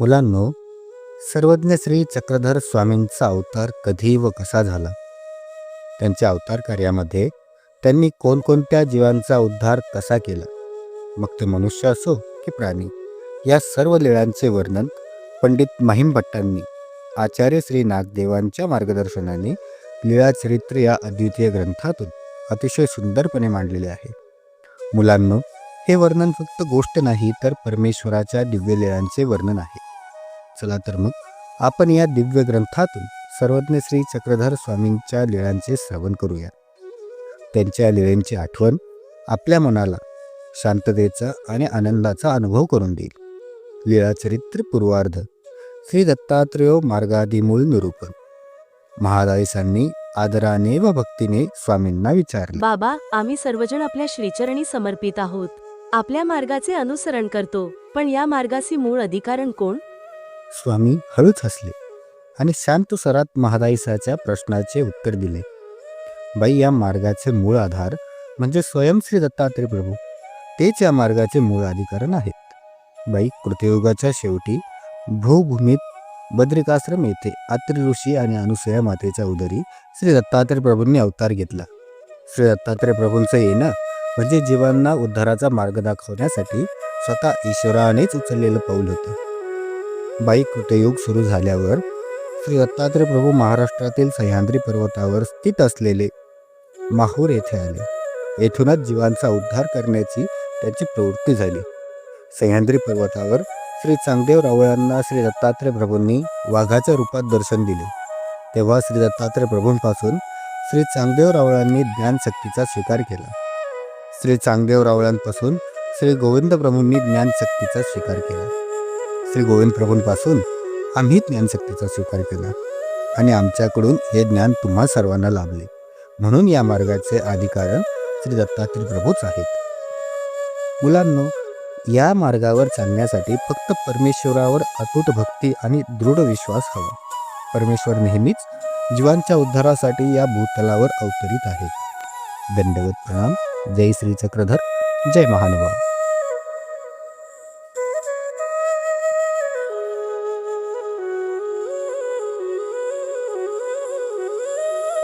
मुलांनो सर्वज्ञ श्री चक्रधर स्वामींचा अवतार कधी व कसा झाला? त्यांच्या अवतार कार्यामध्ये त्यांनी कोणकोणत्या जीवांचा उद्धार कसा केला? मग ते मनुष्य असो की प्राणी या सर्व लीळांचे वर्णन पंडित महिमभट्टांनी आचार्य श्री नागदेवांच्या मार्गदर्शनाने लीळा चरित्र या अद्वितीय ग्रंथातून अतिशय सुंदरपणे मांडलेले आहे. मुलांनो हे वर्णन फक्त गोष्ट नाही तर परमेश्वराच्या दिव्य लीळांचे वर्णन आहे. चला तर मग. आपण या दिव्य ग्रंथातून सर्वज्ञ श्री चक्रधर स्वामींच्या लीळांचे श्रवण करूया. त्यांच्या लीळेंची आठवण आपल्या मनाला शांततेचा आणि आनंदाचा अनुभव करून देईल. लीळाचरित्र पूर्वार्ध. श्री दत्तात्रेय मार्गादिमूळ निरूपण. महादायसांनी आदराने व भक्तीने स्वामींना विचारले. बाबा आम्ही सर्वजण आपल्या श्रीचरणी समर्पित आहोत. आपल्या मार्गाचे अनुसरण करतो पण या मार्गाचे मूळ अधिकारण कोण? स्वामी हळूच हसले आणि शांत स्वरात महादाईसाच्या प्रश्नाचे उत्तर दिले. बाई या मार्गाचे मूळ आधार म्हणजे स्वयंश्री दत्तात्रय प्रभू. तेच या मार्गाचे मूळ अधिकरण आहेत. बाई कृतयुगाच्या शेवटी भूभूमीत बद्रिकाश्रम येथे आत्री ऋषी आणि अनुसया मातेच्या उदरी श्री दत्तात्रय प्रभूंनी अवतार घेतला. श्री दत्तात्रय प्रभूंचं येणं म्हणजे जीवांना उद्धाराचा मार्ग दाखवण्यासाठी स्वतः ईश्वरानेच उचललेलं पाऊल होतं. बाई कृतयुग सुरू झाल्यावर श्री दत्तात्रय प्रभू महाराष्ट्रातील सह्याद्री पर्वतावर स्थित असलेले माहूर येथे आले. येथूनच जीवांचा उद्धार करण्याची त्यांची प्रवृत्ती झाली. सह्याद्री पर्वतावर श्री चांगदेव रावळांना श्री दत्तात्रय प्रभूंनी वाघाच्या रूपात दर्शन दिले. तेव्हा श्री दत्तात्रय प्रभूंपासून श्री चांगदेव रावळांनी ज्ञानशक्तीचा स्वीकार केला. श्री चांगदेव रावळांपासून श्री गोविंद प्रभूंनी ज्ञानशक्तीचा स्वीकार केला. श्री गोविंद प्रभूंपासून आम्ही ज्ञानशक्तीचा स्वीकार केला आणि आमच्याकडून हे ज्ञान तुम्हा सर्वांना लाभले. म्हणून या मार्गाचे अधिकारण श्री दत्तात्रय प्रभूच आहेत. मुलांनो या मार्गावर चालण्यासाठी फक्त परमेश्वरावर अतूट भक्ती आणि दृढ विश्वास हवा. परमेश्वर नेहमीच जीवांच्या उद्धारासाठी या भूतलावर अवतरित आहेत. दंडवत प्रणाम. जय श्री चक्रधर. जय महानुभाव.